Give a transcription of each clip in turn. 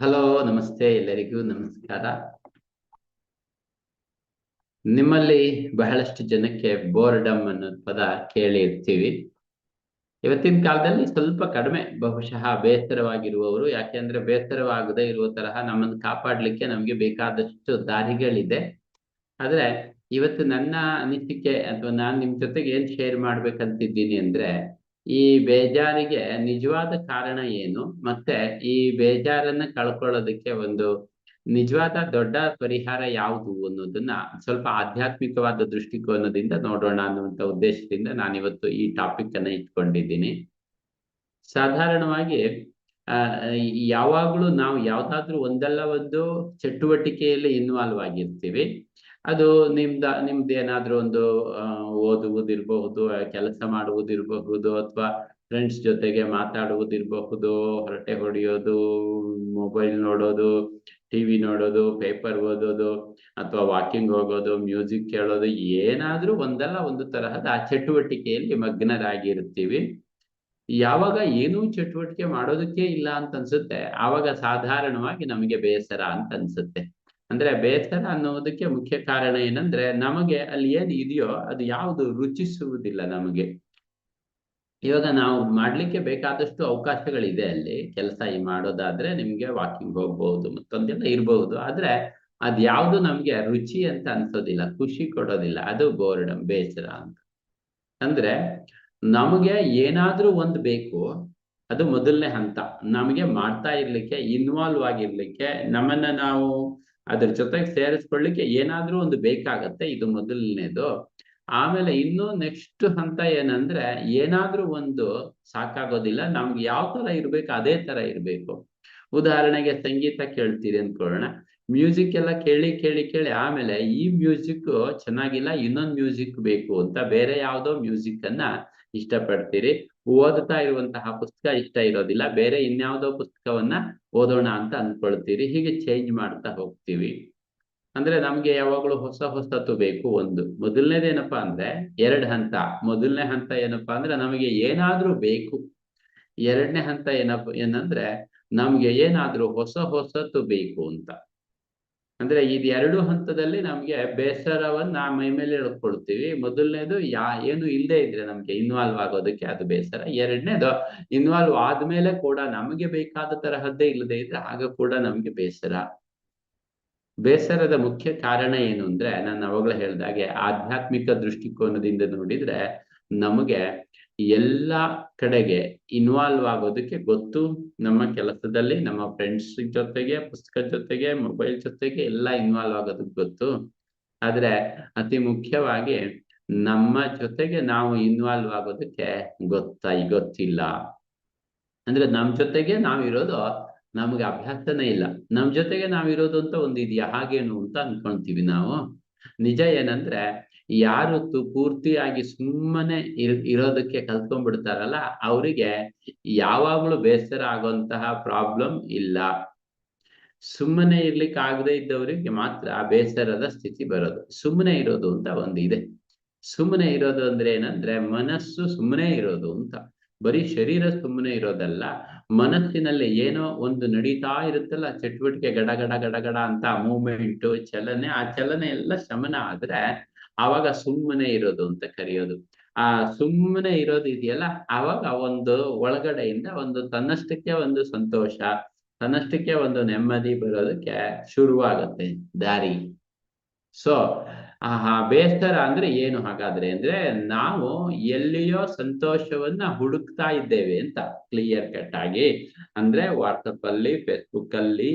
Hello ನಮಸ್ತೆ, ಎಲ್ಲರಿಗೂ ನಮಸ್ಕಾರ. ನಿಮ್ಮಲ್ಲಿ ಬಹಳಷ್ಟು ಜನಕ್ಕೆ ಬೋರ್ಡಮ್ ಅನ್ನೋ ಪದ ಕೇಳಿ ಇರ್ತೀವಿ ಇವತ್ತಿನ ಕಾಲದಲ್ಲಿ ಸ್ವಲ್ಪ ಕಡಿಮೆ, ಬಹುಶಃ ಬೇಸರವಾಗಿರುವವರು ಯಾಕೆಂದ್ರೆ ಬೇಸರವಾಗದೇ ಇರುವ ತರಹ ನಮ್ಮನ್ನು ಕಾಪಾಡ್ಲಿಕ್ಕೆ ನಮ್ಗೆ ಬೇಕಾದಷ್ಟು ದಾರಿಗಳಿದೆ. ಆದ್ರೆ ಇವತ್ತು ನನ್ನ ಅನಿಸಿಕೆ ಅಥವಾ ನಾನು ನಿಮ್ ಜೊತೆಗೆ ಏನ್ ಶೇರ್ ಮಾಡ್ಬೇಕಂತಿದ್ದೀನಿ ಅಂದ್ರೆ ಈ ಬೇಜಾರಿಗೆ ನಿಜವಾದ ಕಾರಣ ಏನು? ಮತ್ತೆ ಈ ಬೇಜಾರನ್ನ ಕಳ್ಕೊಳ್ಳೋದಕ್ಕೆ ಒಂದು ನಿಜವಾದ ದೊಡ್ಡ ಪರಿಹಾರ ಯಾವುದು ಅನ್ನೋದನ್ನ ಸ್ವಲ್ಪ ಆಧ್ಯಾತ್ಮಿಕವಾದ ದೃಷ್ಟಿಕೋನದಿಂದ ನೋಡೋಣ ಅನ್ನುವಂತ ಉದ್ದೇಶದಿಂದ ನಾನಿವತ್ತು ಈ ಟಾಪಿಕ್ ಅನ್ನ ಇಟ್ಕೊಂಡಿದ್ದೀನಿ. ಸಾಧಾರಣವಾಗಿ ಯಾವಾಗ್ಲೂ ನಾವು ಯಾವ್ದಾದ್ರು ಒಂದಲ್ಲ ಒಂದು ಚಟುವಟಿಕೆಯಲ್ಲಿ ಇನ್ವಾಲ್ವ್ ಆಗಿರ್ತೀವಿ. ಅದು ನಿಮ್ದ, ನಿಮ್ದು ಏನಾದ್ರೂ ಒಂದು ಓದುವುದಿರಬಹುದು, ಕೆಲಸ ಮಾಡುವುದಿರಬಹುದು ಅಥವಾ ಫ್ರೆಂಡ್ಸ್ ಜೊತೆಗೆ ಮಾತಾಡುವುದಿರಬಹುದು, ಹೊರಟೆ ಹೊಡೆಯೋದು ಮೊಬೈಲ್ ನೋಡೋದು ಟಿವಿ ನೋಡೋದು ಪೇಪರ್ ಓದೋದು, ಅಥವಾ ವಾಕಿಂಗ್ ಹೋಗೋದು ಮ್ಯೂಸಿಕ್ ಕೇಳೋದು, ಏನಾದ್ರೂ ಒಂದಲ್ಲ ಒಂದು ತರಹದ ಆ ಚಟುವಟಿಕೆಯಲ್ಲಿ ಮಗ್ನರಾಗಿರ್ತೀವಿ ಯಾವಾಗ ಏನೂ ಚಟುವಟಿಕೆ ಮಾಡೋದಕ್ಕೆ ಇಲ್ಲ ಅಂತ ಅನ್ಸುತ್ತೆ, ಆವಾಗ ಸಾಧಾರಣವಾಗಿ ನಮಗೆ ಬೇಸರ ಅಂತ ಅನ್ಸುತ್ತೆ. ಅಂದ್ರೆ ಬೇಸರ ಅನ್ನೋದಕ್ಕೆ ಮುಖ್ಯ ಕಾರಣ ಏನಂದ್ರೆ ನಮಗೆ ಅಲ್ಲಿ ಏನ್ ಇದೆಯೋ ಅದು ಯಾವುದು ರುಚಿಸುವುದಿಲ್ಲ ನಮಗೆ. ಇವಾಗ ನಾವು ಮಾಡ್ಲಿಕ್ಕೆ ಬೇಕಾದಷ್ಟು ಅವಕಾಶಗಳಿದೆ ಅಲ್ಲಿ. ಕೆಲಸ ಮಾಡೋದಾದ್ರೆ ನಿಮ್ಗೆ ವಾಕಿಂಗ್ ಹೋಗ್ಬಹುದು ಮತ್ತೊಂದೆಲ್ಲ ಇರಬಹುದು ಆದ್ರೆ ಅದ್ ಯಾವ್ದು ನಮ್ಗೆ ರುಚಿ ಅಂತ ಅನ್ಸೋದಿಲ್ಲ, ಖುಷಿ ಕೊಡೋದಿಲ್ಲ. ಅದು ಬೋರ್ಡಮ್ ಬೇಸರ ಅಂತ. ಅಂದ್ರೆ ನಮಗೆ ಏನಾದ್ರೂ ಒಂದು ಬೇಕು, ಅದು ಮೊದಲನೇ ಹಂತ. ನಮಗೆ ಮಾಡ್ತಾ ಇರ್ಲಿಕ್ಕೆ ಇನ್ವಾಲ್ವ್ ಆಗಿರ್ಲಿಕ್ಕೆ ನಮ್ಮನ್ನ ನಾವು ಅದ್ರ ಜೊತೆಗೆ ಸೇರಿಸ್ಕೊಳ್ಳಿಕ್ಕೆ ಏನಾದ್ರೂ ಒಂದು ಬೇಕಾಗತ್ತೆ, ಇದು ಮೊದಲನೇದು. ಆಮೇಲೆ ಇನ್ನು ನೆಕ್ಸ್ಟ್ ಹಂತ ಏನಂದ್ರೆ, ಏನಾದ್ರೂ ಒಂದು ಸಾಕಾಗೋದಿಲ್ಲ, ನಮ್ಗೆ ಯಾವ ತರ ಇರ್ಬೇಕು, ಅದೇ ತರ ಇರ್ಬೇಕು. ಉದಾಹರಣೆಗೆ ಸಂಗೀತ ಕೇಳ್ತೀರಿ ಅನ್ಕೊಳ್ಳೋಣ ಮ್ಯೂಸಿಕ್ ಎಲ್ಲ ಕೇಳಿ ಕೇಳಿ ಕೇಳಿ ಆಮೇಲೆ ಈ ಮ್ಯೂಸಿಕ್ ಚೆನ್ನಾಗಿಲ್ಲ, ಇನ್ನೊಂದು ಮ್ಯೂಸಿಕ್ ಬೇಕು ಅಂತ ಬೇರೆ ಯಾವ್ದೋ ಮ್ಯೂಸಿಕ್ ಅನ್ನ ಇಷ್ಟಪಡ್ತೀರಿ. ಓದ್ತಾ ಇರುವಂತಹ ಪುಸ್ತಕ ಇಷ್ಟ ಇರೋದಿಲ್ಲ. ಬೇರೆ ಇನ್ಯಾವುದೋ ಪುಸ್ತಕವನ್ನ ಓದೋಣ ಅಂತ ಅನ್ಕೊಳ್ತೀರಿ ಹೀಗೆ ಚೇಂಜ್ ಮಾಡ್ತಾ ಹೋಗ್ತೀವಿ. ಅಂದ್ರೆ ನಮ್ಗೆ ಯಾವಾಗ್ಲೂ ಹೊಸ ಹೊಸತು ಬೇಕು ಒಂದು. ಮೊದಲನೇದೇನಪ್ಪಾ ಅಂದ್ರೆ ಎರಡು ಹಂತ. ಮೊದಲನೇ ಹಂತ ಏನಪ್ಪಾ ಅಂದ್ರೆ ನಮಗೆ ಏನಾದ್ರೂ ಬೇಕು. ಎರಡನೇ ಹಂತ ಏನಪ್ಪ ಏನಂದ್ರೆ ನಮ್ಗೆ ಏನಾದ್ರೂ ಹೊಸ ಹೊಸತು ಬೇಕು ಅಂತ. ಅಂದ್ರೆ ಇದು ಎರಡು ಹಂತದಲ್ಲಿ ನಮ್ಗೆ ಬೇಸರವನ್ನ ಮೈ ಮೇಲೆ ಎಳ್ಕೊಳ್ತೀವಿ ಮೊದಲನೇದು ಯಾ, ಏನು ಇಲ್ಲದೆ ಇದ್ರೆ ನಮ್ಗೆ ಇನ್ವಾಲ್ವ್ ಆಗೋದಕ್ಕೆ ಅದು ಬೇಸರ. ಎರಡನೇದು ಇನ್ವಾಲ್ವ್ ಆದ್ಮೇಲೆ ಕೂಡ ನಮಗೆ ಬೇಕಾದ ತರಹದ್ದೇ ಇಲ್ಲದೆ ಇದ್ರೆ ಆಗ ಕೂಡ ನಮ್ಗೆ ಬೇಸರ. ಬೇಸರದ ಮುಖ್ಯ ಕಾರಣ ಏನು ಅಂದ್ರೆ, ನಾನು ಅವಾಗ್ಲೇ ಹೇಳ್ದಾಗೆ ಆಧ್ಯಾತ್ಮಿಕ ದೃಷ್ಟಿಕೋನದಿಂದ ನೋಡಿದ್ರೆ ನಮಗೆ ಎಲ್ಲ ಕಡೆಗೆ ಇನ್ವಾಲ್ವ್ ಆಗೋದಕ್ಕೆ ಗೊತ್ತು. ನಮ್ಮ ಕೆಲಸದಲ್ಲಿ, ನಮ್ಮ ಫ್ರೆಂಡ್ಸ್ ಜೊತೆಗೆ, ಪುಸ್ತಕ ಜೊತೆಗೆ ಮೊಬೈಲ್ ಜೊತೆಗೆ ಎಲ್ಲ ಇನ್ವಾಲ್ವ್ ಆಗೋದಕ್ಕೆ ಗೊತ್ತು. ಆದ್ರೆ ಅತಿ ಮುಖ್ಯವಾಗಿ ನಮ್ಮ ಜೊತೆಗೆ ನಾವು ಇನ್ವಾಲ್ವ್ ಆಗೋದಕ್ಕೆ ಗೊತ್ತಾ, ಗೊತ್ತಿಲ್ಲ. ಅಂದ್ರೆ ನಮ್ ಜೊತೆಗೆ ನಾವಿರೋದು ನಮ್ಗೆ ಅಭ್ಯಾಸನೇ ಇಲ್ಲ. ನಮ್ ಜೊತೆಗೆ ನಾವಿರೋದು ಅಂತ ಒಂದು ಇದೆಯಾ? ಹಾಗೇನು ಅಂತ ಅನ್ಕೊಂತೀವಿ ನಾವು. ನಿಜ ಏನಂದ್ರೆ ಯಾರು ಪೂರ್ತಿಯಾಗಿ ಸುಮ್ಮನೆ ಇರ್, ಇರೋದಕ್ಕೆ ಕಲ್ತ್ಕೊಂಡ್ಬಿಡ್ತಾರಲ್ಲ, ಅವರಿಗೆ ಯಾವಾಗ್ಲೂ ಬೇಸರ ಆಗುವಂತಹ ಪ್ರಾಬ್ಲಮ್ ಇಲ್ಲ. ಸುಮ್ಮನೆ ಇರ್ಲಿಕ್ಕೆ ಆಗದೆ ಇದ್ದವರಿಗೆ ಮಾತ್ರ ಬೇಸರದ ಸ್ಥಿತಿ ಬರೋದು. ಸುಮ್ಮನೆ ಇರೋದು ಅಂತ ಒಂದು ಇದೆ ಸುಮ್ಮನೆ ಇರೋದು ಅಂದ್ರೆ ಏನಂದ್ರೆ ಮನಸ್ಸು ಸುಮ್ಮನೆ ಇರೋದು ಅಂತ. ಬರೀ ಶರೀರ ಸುಮ್ಮನೆ ಇರೋದಲ್ಲ, ಮನಸ್ಸಿನಲ್ಲಿ ಏನೋ ಒಂದು ನಡೀತಾ ಇರುತ್ತಲ್ಲ, ಚಟುವಟಿಕೆ ಗಡಗಡ ಗಡ ಗಡ ಗಡ ಅಂತ ಮೂಮೆಂಟ್ ಚಲನೆ, ಆ ಚಲನೆ ಎಲ್ಲ ಶಮನ ಆದ್ರೆ ಆವಾಗ ಸುಮ್ಮನೆ ಇರೋದು ಅಂತ ಕರೆಯೋದು. ಆ ಸುಮ್ಮನೆ ಇರೋದು ಇದೆಯಲ್ಲ ಆವಾಗ ಒಂದು ಒಳಗಡೆಯಿಂದ ಒಂದು ತನ್ನಷ್ಟಕ್ಕೆ ಒಂದು ಸಂತೋಷ, ತನ್ನಷ್ಟಕ್ಕೆ ಒಂದು ನೆಮ್ಮದಿ ಬರೋದಕ್ಕೆ ಶುರುವಾಗತ್ತೆ ದಾರಿ. ಸೊ ಆ ಬೇಸರ ಅಂದ್ರೆ ಏನು ಹಾಗಾದ್ರೆ ಅಂದ್ರೆ ನಾವು ಎಲ್ಲಿಯೋ ಸಂತೋಷವನ್ನ ಹುಡುಕ್ತಾ ಇದ್ದೇವೆ ಅಂತ ಕ್ಲಿಯರ್ ಕಟ್ ಆಗಿ. ಅಂದ್ರೆ ವಾಟ್ಸಪ್ ಅಲ್ಲಿ ಫೇಸ್ಬುಕ್ ಅಲ್ಲಿ,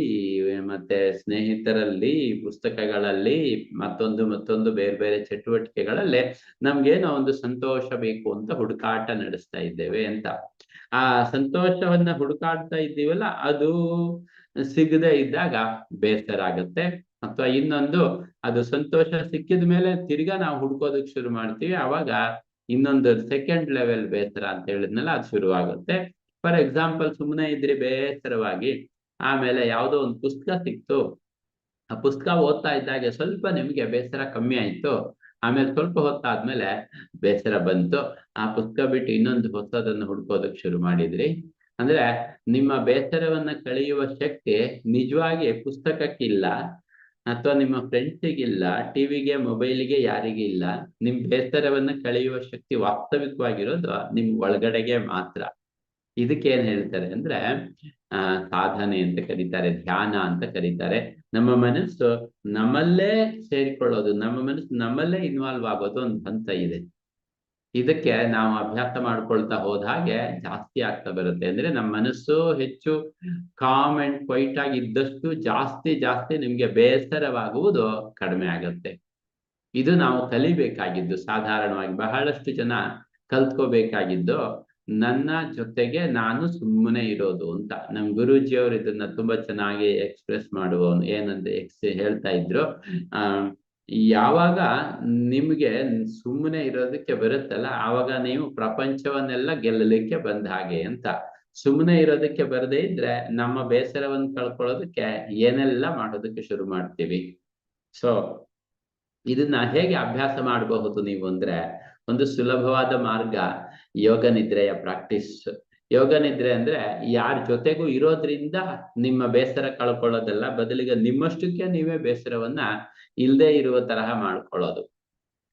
ಮತ್ತೆ ಸ್ನೇಹಿತರಲ್ಲಿ, ಪುಸ್ತಕಗಳಲ್ಲಿ, ಮತ್ತೊಂದು ಮತ್ತೊಂದು ಬೇರೆ ಬೇರೆ ಚಟುವಟಿಕೆಗಳಲ್ಲಿ ನಮ್ಗೇನೋ ಒಂದು ಸಂತೋಷ ಬೇಕು ಅಂತ ಹುಡುಕಾಟ ನಡೆಸ್ತಾ ಇದ್ದೇವೆ ಅಂತ. ಆ ಸಂತೋಷವನ್ನ ಹುಡುಕಾಡ್ತಾ ಇದ್ದೀವಲ್ಲ, ಅದು ಸಿಗದೆ ಇದ್ದಾಗ ಬೇಸರ ಆಗತ್ತೆ. ಅಥವಾ ಇನ್ನೊಂದು, ಅದು ಸಂತೋಷ ಸಿಕ್ಕಿದ ಮೇಲೆ ತಿರ್ಗಾ ನಾವು ಹುಡ್ಕೋದಕ್ ಶುರು ಮಾಡ್ತೀವಿ. ಅವಾಗ ಇನ್ನೊಂದು ಸೆಕೆಂಡ್ ಲೆವೆಲ್ ಬೇಸರ ಅಂತ ಹೇಳಿದ್ನಲ್ಲ, ಅದು ಶುರುವಾಗುತ್ತೆ. ಫಾರ್ ಎಕ್ಸಾಂಪಲ್ ಸುಮ್ಮನೆ ಇದ್ರೆ ಬೇಸರವಾಗಿ ಆಮೇಲೆ ಯಾವುದೋ ಒಂದು ಪುಸ್ತಕ ಸಿಕ್ತು. ಆ ಪುಸ್ತಕ ಓದ್ತಾ ಇದ್ದಾಗೆ ಸ್ವಲ್ಪ ನಿಮ್ಗೆ ಬೇಸರ ಕಮ್ಮಿ ಆಯ್ತು. ಆಮೇಲೆ ಸ್ವಲ್ಪ ಹೊತ್ತಾದ್ಮೇಲೆ ಬೇಸರ ಬಂತು. ಆ ಪುಸ್ತಕ ಬಿಟ್ಟು ಇನ್ನೊಂದು ಹೊಸದನ್ನು ಹುಡ್ಕೋದಕ್ ಶುರು ಮಾಡಿದ್ರಿ. ಅಂದ್ರೆ ನಿಮ್ಮ ಬೇಸರವನ್ನ ಕಳೆಯುವ ಶಕ್ತಿ ನಿಜವಾಗಿ ಪುಸ್ತಕಕ್ಕಿಲ್ಲ. ಅಥವಾ ನಿಮ್ಮ ಫ್ರೆಂಡ್ಸಿಗಿಲ್ಲ ಟಿವಿಗೆ, ಮೊಬೈಲಿಗೆ ಯಾರಿಗೆ ಇಲ್ಲ, ನಿಮ್ ಬೇಸರವನ್ನು ಕಳೆಯುವ ಶಕ್ತಿ ವಾಸ್ತವಿಕವಾಗಿರೋದು ನಿಮ್ ಒಳಗಡೆಗೆ ಮಾತ್ರ. ಇದಕ್ಕೆ ಏನ್ ಹೇಳ್ತಾರೆ ಅಂದ್ರೆ, ಆ, ಸಾಧನೆ ಅಂತ ಕರೀತಾರೆ, ಧ್ಯಾನ ಅಂತ ಕರೀತಾರೆ. ನಮ್ಮ ಮನಸ್ಸು ನಮ್ಮಲ್ಲೇ ಸೇರಿಕೊಳ್ಳೋದು, ನಮ್ಮ ಮನಸ್ಸು ನಮ್ಮಲ್ಲೇ ಇನ್ವಾಲ್ವ್ ಆಗೋದು ಒಂದು ಹಂತ ಇದೆ. ಇದಕ್ಕೆ ನಾವು ಅಭ್ಯಾಸ ಮಾಡ್ಕೊಳ್ತಾ ಹೋದ ಹಾಗೆ ಜಾಸ್ತಿ ಆಗ್ತಾ ಬರುತ್ತೆ. ಅಂದ್ರೆ ನಮ್ಮ ಮನಸ್ಸು ಹೆಚ್ಚು ಕಾಮ್ ಅಂಡ್ ಕ್ವೈಟ್ ಆಗಿ ಇದ್ದಷ್ಟು ಜಾಸ್ತಿ ಜಾಸ್ತಿ ನಿಮ್ಗೆ ಬೇಸರವಾಗುವುದು ಕಡಿಮೆ ಆಗುತ್ತೆ. ಇದು ನಾವು ಕಲಿಬೇಕಾಗಿದ್ದು, ಸಾಧಾರಣವಾಗಿ ಬಹಳಷ್ಟು ಜನ ಕಲ್ತ್ಕೋಬೇಕಾಗಿದ್ದು, ನನ್ನ ಜೊತೆಗೆ ನಾನು ಸುಮ್ಮನೆ ಇರೋದು ಅಂತ. ನಮ್ ಗುರೂಜಿಯವರು ಇದನ್ನ ತುಂಬಾ ಚೆನ್ನಾಗಿ ಎಕ್ಸ್ಪ್ರೆಸ್ ಮಾಡುವ ಏನಂತ ಹೇಳ್ತಾ ಇದ್ರು. ಆ ಯಾವಾಗ ನಿಮ್ಗೆ ಸುಮ್ಮನೆ ಇರೋದಕ್ಕೆ ಬರುತ್ತಲ್ಲ ಆವಾಗ ನೀವು ಪ್ರಪಂಚವನ್ನೆಲ್ಲ ಗೆಲ್ಲಲಿಕ್ಕೆ ಬಂದ ಹಾಗೆ ಅಂತ. ಸುಮ್ಮನೆ ಇರೋದಕ್ಕೆ ಬರದೇ ಇದ್ರೆ ನಮ್ಮ ಬೇಸರವನ್ನು ಕಳ್ಕೊಳ್ಳೋದಕ್ಕೆ ಏನೆಲ್ಲ ಮಾಡೋದಕ್ಕೆ ಶುರು ಮಾಡ್ತೀವಿ? ಸೊ ಇದನ್ನ ಹೇಗೆ ಅಭ್ಯಾಸ ಮಾಡಬಹುದು ನೀವು ಅಂದ್ರೆ, ಒಂದು ಸುಲಭವಾದ ಮಾರ್ಗ ಯೋಗ ನಿದ್ರೆಯ ಪ್ರಾಕ್ಟೀಸ್ ಯೋಗ ನಿದ್ರೆ ಅಂದ್ರೆ ಯಾರ ಜೊತೆಗೂ ಇರೋದ್ರಿಂದ ನಿಮ್ಮ ಬೇಸರ ಕಳ್ಕೊಳ್ಳೋದಲ್ಲ, ಬದಲಿಗೆ ನಿಮ್ಮಷ್ಟಕ್ಕೆ ನೀವೇ ಬೇಸರವನ್ನ ಇಲ್ಲದೆ ಇರುವ ತರಹ ಮಾಡ್ಕೊಳ್ಳೋದು.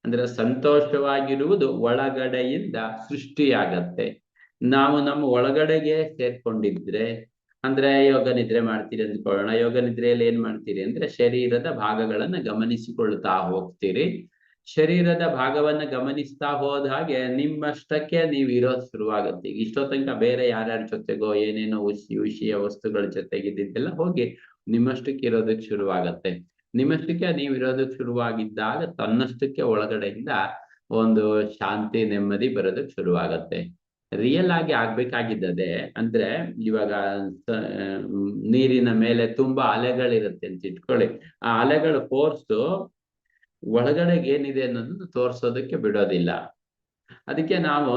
ಅಂದ್ರೆ ಸಂತೋಷವಾಗಿರುವುದು ಒಳಗಡೆಯಿಂದ ಸೃಷ್ಟಿಯಾಗತ್ತೆ. ನಾವು ನಮ್ಮ ಒಳಗಡೆಗೆ ಸೇರ್ಕೊಂಡಿದ್ರೆ, ಅಂದ್ರೆ ಯೋಗ ನಿದ್ರೆ ಮಾಡ್ತೀರಿ ಅಂದ್ಕೊಳ್ಳೋಣ ಯೋಗ ನಿದ್ರೆಯಲ್ಲಿ ಏನ್ ಮಾಡ್ತೀರಿ ಅಂದ್ರೆ ಶರೀರದ ಭಾಗಗಳನ್ನ ಗಮನಿಸಿಕೊಳ್ತಾ ಹೋಗ್ತೀರಿ. ಶರೀರದ ಭಾಗವನ್ನ ಗಮನಿಸ್ತಾ ಹೋದ ಹಾಗೆ ನಿಮ್ಮಷ್ಟಕ್ಕೆ ನೀವು ಇರೋದು ಶುರುವಾಗುತ್ತೆ. ಇಷ್ಟೋ ತನಕ ಬೇರೆ ಯಾರ್ಯಾರ ಜೊತೆಗೋ ಏನೇನೋ ಉಸಿ ಉಸಿಯ ವಸ್ತುಗಳ ಜೊತೆಗಿದ್ದೆಲ್ಲ ಹೋಗಿ ನಿಮ್ಮಷ್ಟಕ್ಕೆ ಇರೋದಕ್ಕೆ ಶುರುವಾಗತ್ತೆ. ನಿಮ್ಮಷ್ಟಕ್ಕೆ ನೀವು ಇರೋದಕ್ಕೆ ಶುರುವಾಗಿದ್ದಾಗ ತನ್ನಷ್ಟಕ್ಕೆ ಒಳಗಡೆಯಿಂದ ಒಂದು ಶಾಂತಿ, ನೆಮ್ಮದಿ ಬರೋದಕ್ಕೆ ಶುರುವಾಗತ್ತೆ. ರಿಯಲ್ ಆಗಿ ಆಗ್ಬೇಕಾಗಿದ್ದದೆ ಅಂದ್ರೆ ಇವಾಗ ನೀರಿನ ಮೇಲೆ ತುಂಬಾ ಅಲೆಗಳಿರುತ್ತೆ ಅಂತ ಇಟ್ಕೊಳ್ಳಿ. ಆ ಅಲೆಗಳ ಫೋರ್ಸು ಒಳಗಡೆಗೆ ಏನಿದೆ ಅನ್ನೋದನ್ನು ತೋರ್ಸೋದಕ್ಕೆ ಬಿಡೋದಿಲ್ಲ. ಅದಕ್ಕೆ ನಾವು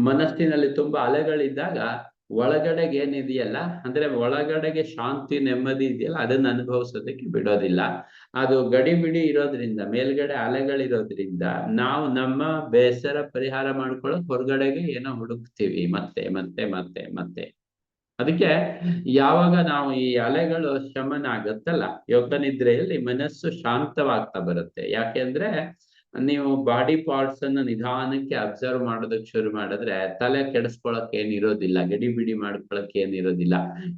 ಮನಸ್ಸಿನಲ್ಲಿ ತುಂಬಾ ಅಲೆಗಳಿದ್ದಾಗ ಒಳಗಡೆಗೆ ಏನಿದೆಯಲ್ಲ, ಅಂದ್ರೆ ಒಳಗಡೆಗೆ ಶಾಂತಿ, ನೆಮ್ಮದಿ ಇದೆಯಲ್ಲ, ಅದನ್ನ ಅನುಭವಿಸೋದಕ್ಕೆ ಬಿಡೋದಿಲ್ಲ. ಅದು ಗಡಿಬಿಡಿ ಇರೋದ್ರಿಂದ, ಮೇಲ್ಗಡೆ ಅಲೆಗಳಿರೋದ್ರಿಂದ ನಾವು ನಮ್ಮ ಬೇಸರ ಪರಿಹಾರ ಮಾಡ್ಕೊಳ್ಳೋಕೆ ಹೊರಗಡೆಗೆ ಏನೋ ಹುಡುಕ್ತೀವಿ. ಮತ್ತೆ ಮತ್ತೆ ಮತ್ತೆ ಮತ್ತೆ. ಅದಕ್ಕೆ ಯಾವಾಗ ನಾವು ಈ ಅಲೆಗಳು ಶಮನ ಆಗತ್ತಲ್ಲ, ಯೋಗ ನಿದ್ರೆಯಲ್ಲಿ ಮನಸ್ಸು ಶಾಂತವಾಗ್ತಾ ಬರುತ್ತೆ. ಯಾಕೆಂದ್ರೆ ನೀವು ಬಾಡಿ ಪಾರ್ಟ್ಸ್ ಅನ್ನ ನಿಧಾನಕ್ಕೆ ಅಬ್ಸರ್ವ್ ಮಾಡೋದಕ್ಕೆ ಶುರು ಮಾಡಿದ್ರೆ ತಲೆ ಕೆಡಿಸ್ಕೊಳಕ್ ಏನಿರೋದಿಲ್ಲ ಗಡಿಬಿಡಿ ಮಾಡ್ಕೊಳಕ್ ಏನಿರೋದಿಲ್ಲ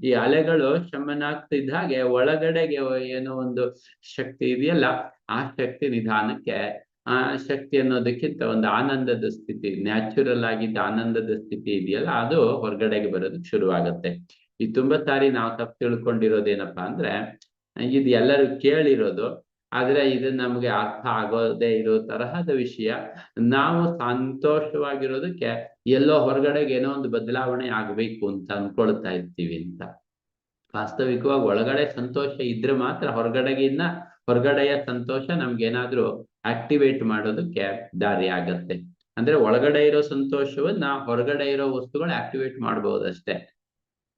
ಈ ಅಲೆಗಳು ಶಮನ ಆಗ್ತಿದ್ದ ಹಾಗೆ ಒಳಗಡೆಗೆ ಏನೋ ಒಂದು ಶಕ್ತಿ ಇದೆಯಲ್ಲ, ಆ ಶಕ್ತಿ ನಿಧಾನಕ್ಕೆ ಆ ಶಕ್ತಿ ಅನ್ನೋದಕ್ಕಿಂತ ಒಂದು ಆನಂದದ ಸ್ಥಿತಿ ನ್ಯಾಚುರಲ್ ಆಗಿದ್ದ ಆನಂದದ ಸ್ಥಿತಿ ಇದೆಯಲ್ಲ, ಅದು ಹೊರಗಡೆಗೆ ಬರೋದಕ್ಕೆ ಶುರುವಾಗುತ್ತೆ. ಈ ತುಂಬಾ ಸಾರಿ ನಾವು ತಪ್ಪು ತಿಳ್ಕೊಂಡಿರೋದೇನಪ್ಪಾ ಅಂದ್ರೆ, ಇದು ಎಲ್ಲರೂ ಕೇಳಿರೋದು, ಆದ್ರೆ ಇದು ನಮ್ಗೆ ಅರ್ಥ ಆಗೋದೇ ಇರೋ ತರಹದ ವಿಷಯ. ನಾವು ಸಂತೋಷವಾಗಿರೋದಕ್ಕೆ ಎಲ್ಲೋ ಹೊರಗಡೆಗೆ ಏನೋ ಒಂದು ಬದಲಾವಣೆ ಆಗ್ಬೇಕು ಅಂತ ಅನ್ಕೊಳ್ತಾ ಇರ್ತೀವಿ ಅಂತ. ವಾಸ್ತವಿಕವಾಗಿ ಒಳಗಡೆ ಸಂತೋಷ ಇದ್ರೆ ಮಾತ್ರ ಹೊರಗಡೆಗಿನ್ನ, ಹೊರಗಡೆಯ ಸಂತೋಷ ನಮ್ಗೇನಾದ್ರೂ ಆಕ್ಟಿವೇಟ್ ಮಾಡೋದಕ್ಕೆ ದಾರಿ ಆಗತ್ತೆ ಅಂದ್ರೆ ಒಳಗಡೆ ಇರೋ ಸಂತೋಷವನ್ನ ಹೊರಗಡೆ ಇರೋ ವಸ್ತುಗಳು ಆಕ್ಟಿವೇಟ್ ಮಾಡಬಹುದಷ್ಟೇ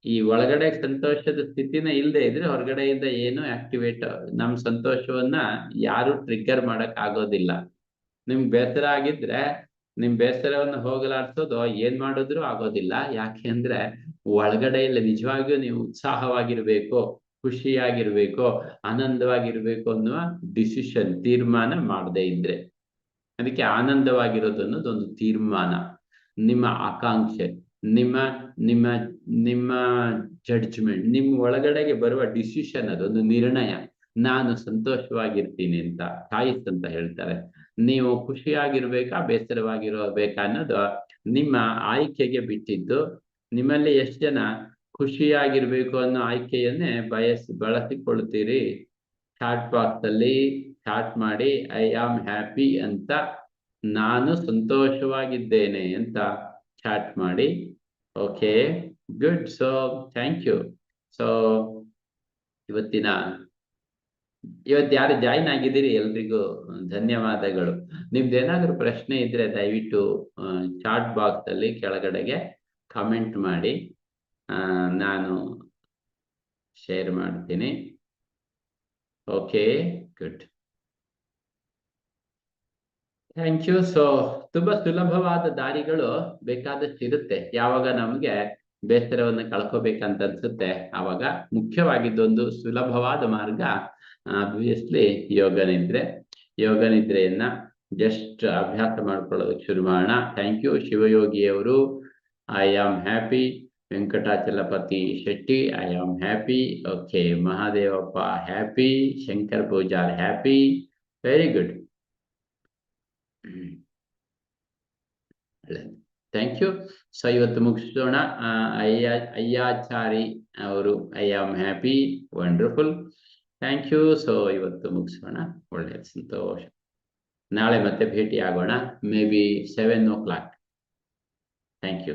ಈ ಒಳಗಡೆ ಸಂತೋಷದ ಸ್ಥಿತಿನ ಇಲ್ಲದೆ ಇದ್ರೆ ಹೊರಗಡೆಯಿಂದ ಏನು ಆಕ್ಟಿವೇಟ್ ನಮ್ ಸಂತೋಷವನ್ನ ಯಾರು ಟ್ರಿಗ್ಗರ್ ಮಾಡಕ್ ಆಗೋದಿಲ್ಲ. ನಿಮ್ ಬೇಸರ ಆಗಿದ್ರೆ, ನಿಮ್ ಬೇಸರವನ್ನ ಹೋಗಲಾಡ್ಸೋದು ಏನ್ ಮಾಡಿದ್ರು ಆಗೋದಿಲ್ಲ. ಯಾಕೆ ಅಂದ್ರೆ ಇಲ್ಲ ನಿಜವಾಗಿಯೂ ನೀವು ಉತ್ಸಾಹವಾಗಿರ್ಬೇಕು. ಖುಷಿಯಾಗಿರ್ಬೇಕು, ಆನಂದವಾಗಿರ್ಬೇಕು ಅನ್ನುವ ಡಿಸಿಷನ್ ತೀರ್ಮಾನ ಮಾಡದೇ ಇದ್ರೆ. ಅದಕ್ಕೆ ಆನಂದವಾಗಿರೋದು ಅನ್ನೋದು ಒಂದು ತೀರ್ಮಾನ. ನಿಮ್ಮ ಆಕಾಂಕ್ಷೆ, ನಿಮ್ಮ ನಿಮ್ಮ ನಿಮ್ಮ ಜಡ್ಜ್ಮೆಂಟ್ ನಿಮ್ಮ ಒಳಗಡೆಗೆ ಬರುವ ಡಿಸಿಷನ್ ಅದೊಂದು ನಿರ್ಣಯ. ನಾನು ಸಂತೋಷವಾಗಿರ್ತೀನಿ ಅಂತ ಚಾಯ್ಸ್ ಅಂತ ಹೇಳ್ತಾರೆ. ನೀವು ಖುಷಿಯಾಗಿರ್ಬೇಕಾ ಬೇಸರವಾಗಿರಬೇಕಾ ಅನ್ನೋದು ನಿಮ್ಮ ಆಯ್ಕೆಗೆ ಬಿಟ್ಟಿದ್ದು ನಿಮ್ಮಲ್ಲಿ ಎಷ್ಟು ಜನ ಖುಷಿಯಾಗಿರ್ಬೇಕು ಅನ್ನೋ ಆಯ್ಕೆಯನ್ನೇ ಬಯಸಿ ಬಳಸಿಕೊಳ್ತೀರಿ ಚಾಟ್ ಬಾಕ್ಸ್ ಅಲ್ಲಿ ಚಾಟ್ ಮಾಡಿ, ಐ ಆಮ್ ಹ್ಯಾಪಿ ಅಂತ ನಾನು ಸಂತೋಷವಾಗಿದ್ದೇನೆ ಅಂತ ಚಾಟ್ ಮಾಡಿ. Okay, good. So, thank you. So, ಇವತ್ತಿನ, ಇವತ್ತು ಯಾರು ಜಾಯಿನ್ ಆಗಿದ್ದೀರಿ ಎಲ್ರಿಗೂ ಧನ್ಯವಾದಗಳು. ನಿಮ್ದು ಏನಾದರೂ ಪ್ರಶ್ನೆ ಇದ್ರೆ ದಯವಿಟ್ಟು ಚಾಟ್ ಬಾಕ್ಸ್ ಅಲ್ಲಿ ಕೆಳಗಡೆಗೆ ಕಮೆಂಟ್ ಮಾಡಿ. ನಾನು ಶೇರ್ ಮಾಡ್ತೀನಿ. Okay good thank you so ತುಂಬಾ ಸುಲಭವಾದ ದಾರಿಗಳು ಬೇಕಾದಷ್ಟು ಇರುತ್ತೆ ಯಾವಾಗ ನಮ್ಗೆ ಬೇಸರವನ್ನು ಕಳ್ಕೋಬೇಕಂತ ಅನ್ಸುತ್ತೆ, ಆವಾಗ ಮುಖ್ಯವಾಗಿದ್ದೊಂದು ಸುಲಭವಾದ ಮಾರ್ಗ ಆಬ್ವಿಯಸ್ಲಿ ಯೋಗ ನಿದ್ರೆ. ಯೋಗ ನಿದ್ರೆಯನ್ನ ಜಸ್ಟ್ ಅಭ್ಯಾಸ ಮಾಡ್ಕೊಳ್ಳೋದಕ್ಕೆ ಶುರು ಮಾಡೋಣ. Thank you ಶಿವಯೋಗಿಯವರು. I am happy Venkatachalapathi Shetty I am happy okay Mahadevappa happy Shankar Pujar happy very good thank you so ಇವತ್ತು ಮುಗಿಸೋಣ. ಅಯ್ಯ, ಅಯ್ಯಾಚಾರಿ ಅವರು I am happy wonderful thank you so ಇವತ್ತು ಮುಗಿಸೋಣ. ಒಳ್ಳೆಯ ಸಂತೋಷ. ನಾಳೆ ಮತ್ತೆ ಭೇಟಿ ಆಗೋಣ maybe seven o'clock thank you